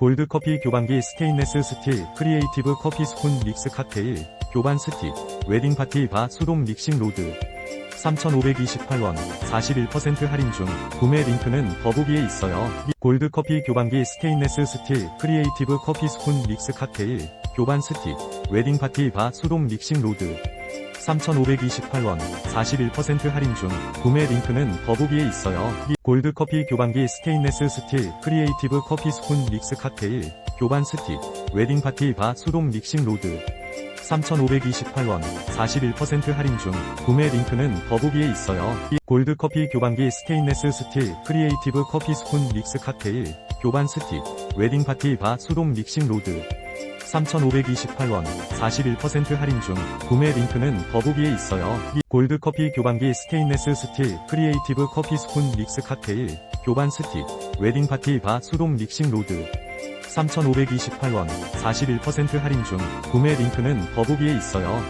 골드커피 교반기 스테인레스 스틸 크리에이티브 커피 스푼 믹스 칵테일 교반 스틱 웨딩파티 바 수동 믹싱 로드 3,528원 41% 할인 중 구매 링크는 더보기에 있어요. 골드커피 교반기 스테인레스 스틸 크리에이티브 커피 스푼 믹스 칵테일 교반 스틱 웨딩파티 바 수동 믹싱 로드 3,528원 41% 할인 중 구매 링크는 더보기에 있어요. 골드커피 교반기 스테인레스 스틸 크리에이티브 커피 스푼 믹스 칵테일 교반 스틱 웨딩파티 바 수동 믹싱 로드 3,528원 41% 할인 중 구매 링크는 더보기에 있어요. 골드커피 교반기 스테인레스 스틸 크리에이티브 커피 스푼 믹스 칵테일 교반 스틱 웨딩파티 바 수동 믹싱 로드 3,528원 41% 할인 중 구매 링크는 더보기에 있어요. 골드커피 교반기 스테인레스 스틸 크리에이티브 커피 스푼 믹스 칵테일 교반 스틱 웨딩파티 바 수동 믹싱 로드 3,528원 41% 할인 중 구매 링크는 더보기에 있어요.